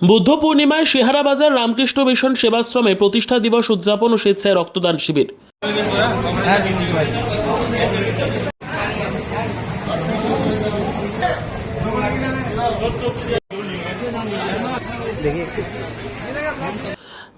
বুদ্ধ পূর্ণিমায় সেহারা বাজার রামকৃষ্ণ মিশন সেবাশ্রমে প্রতিষ্ঠা দিবস উদযাপন ও স্বেচ্ছায় রক্তদান শিবির।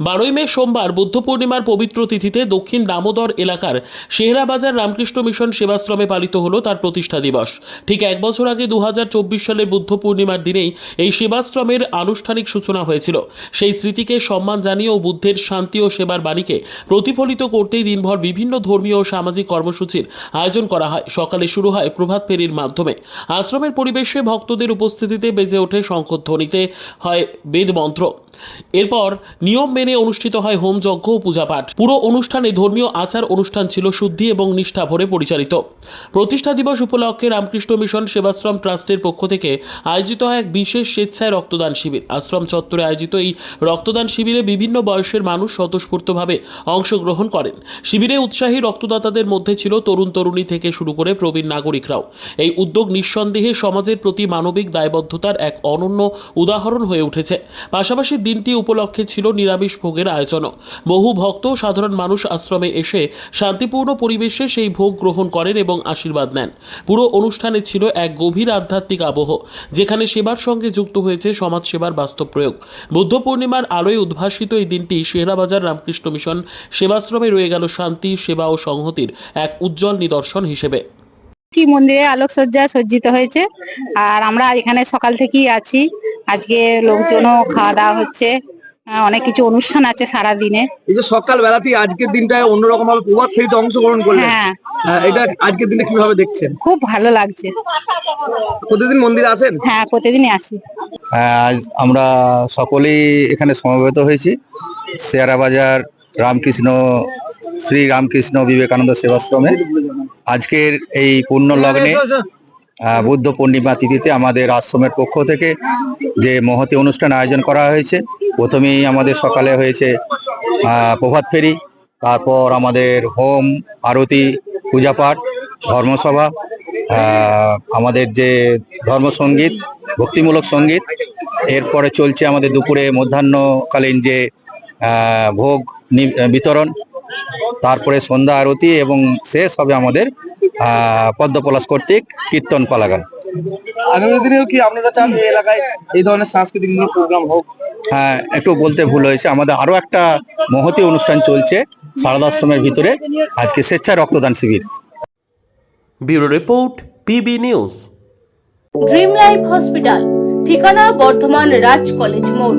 বারোই মে সোমবার বুদ্ধ পূর্ণিমার পবিত্র তিথিতে দক্ষিণ দামোদর এলাকার শেহরাবাজার রামকৃষ্ণ মিশন সেবাশ্রমে পালিত হলো তার প্রতিষ্ঠা দিবস। ঠিক এক বছর আগে দু হাজার চব্বিশ সালের বুদ্ধ পূর্ণিমার দিনেই এই সেবাশ্রমের আনুষ্ঠানিক সূচনা হয়েছিল। সেই স্মৃতিকে সম্মান জানিয়ে ও বুদ্ধের শান্তি ও সেবার বাণীকে প্রতিফলিত করতেই দিনভর বিভিন্ন ধর্মীয় ও সামাজিক কর্মসূচির আয়োজন করা হয়। সকালে শুরু হয় প্রভাত ফেরির মাধ্যমে। আশ্রমের পরিবেশে ভক্তদের উপস্থিতিতে বেজে ওঠে শঙ্খধ্বনিতে হয় বেদ মন্ত্র এরপর নিয়ম মেনে অনুষ্ঠিত হয় হোমযজ্ঞ ও পূজাপাঠ। পুরো অনুষ্ঠানে ধর্মীয় আচার অনুষ্ঠান ছিল শুদ্ধি এবং নিষ্ঠা ভরে পরিচালিত। প্রতিষ্ঠা দিবস উপলক্ষে রামকৃষ্ণ মিশন সেবাশ্রম ট্রাস্টের পক্ষ থেকে আয়োজিত হয় এক বিশেষ স্বেচ্ছায় রক্তদান শিবির। আশ্রম চত্বরে আয়োজিত এই রক্তদান শিবিরে বিভিন্ন বয়সের মানুষ স্বতঃস্ফূর্তভাবে অংশগ্রহণ করেন। শিবিরে উৎসাহী রক্তদাতাদের মধ্যে ছিল তরুণ তরুণী থেকে শুরু করে প্রবীণ নাগরিকরাও। এই উদ্যোগ নিঃসন্দেহে সমাজের প্রতি মানবিক দায়বদ্ধতার এক অনন্য উদাহরণ হয়ে উঠেছে। পাশাপাশি দিনটি উপলক্ষে ছিল নিরামিষ ভোগের আয়োজনও বহু ভক্ত সাধারণ মানুষ আশ্রমে এসে শান্তিপূর্ণ পরিবেশে সেই ভোগ গ্রহণ করেন এবং আশীর্বাদ নেন। পুরো অনুষ্ঠানে ছিল এক গভীর আধ্যাত্মিক আবহ, যেখানে সেবার সঙ্গে যুক্ত হয়েছে সমাজসেবার বাস্তব প্রয়োগ। বুদ্ধ পূর্ণিমার আলোয় উদ্ভাসিত এই দিনটি শেহরাবাজার রামকৃষ্ণ মিশন সেবাশ্রমে রয়ে গেল শান্তি, সেবা ও সংহতির এক উজ্জ্বল নিদর্শন হিসেবে। কি মন্দিরে আলোকসজ্জা সজ্জিত হয়েছে? আর আমরা এখানে সকাল থেকেই আছি। আজকে লোকজনও খাওয়া দাওয়া হচ্ছে। অনেক কিছু অনুষ্ঠান আছে সারা দিনে এই যে সকাল বেলাতেই আজকের দিনটায় অন্যরকম ভাবে প্রভাত ফেরিতে অংশগ্রহণ করলেন। হ্যাঁ। আহ, এটা আজকের দিনে কীভাবে দেখছেন? খুব ভালো লাগছে। প্রতিদিন মন্দিরে আসেন হ্যাঁ প্রতিদিনই আসি। হ্যাঁ, আজ আমরা সকলেই এখানে সমবেত হয়েছি। শেয়ারা বাজার রামকৃষ্ণ শ্রী রামকৃষ্ণ বিবেকানন্দ সেবাশ্রমে। আজকের এই পূর্ণ লগ্নে বুদ্ধ পূর্ণিমা তিথিতে আমাদের আশ্রমের পক্ষ থেকে যে মহতি অনুষ্ঠান আয়োজন করা হয়েছে, প্রথমেই আমাদের সকালে হয়েছে প্রভাত ফেরি, তারপর আমাদের হোম আরতি পূজাপাঠ ধর্মসভা আমাদের যে ধর্মসঙ্গীত, ভক্তিমূলক সংগীত, এরপরে চলছে আমাদের দুপুরে মধ্যাহ্নকালীন যে ভোগ বিতরণ তারপরে সন্ধ্যা আরতি এবং শেষ হবে আমাদের পদ্মপলাশ কর্তৃক কীর্তন পালাগান আগামী দিনেও কি আপনারা চান এই এলাকায় এই ধরনের সাংস্কৃতিক প্রোগ্রাম হোক? হ্যাঁ একটু বলতে ভুল হয়েছে। আমাদের আরও একটা মহতি অনুষ্ঠান চলছে সারদাশ্রমের ভিতরে। আজকে স্বেচ্ছায় রক্তদান শিবির। Bureau report PB news. Dream life hospital ঠিকানা বর্ধমান রাজ কলেজ মোড়।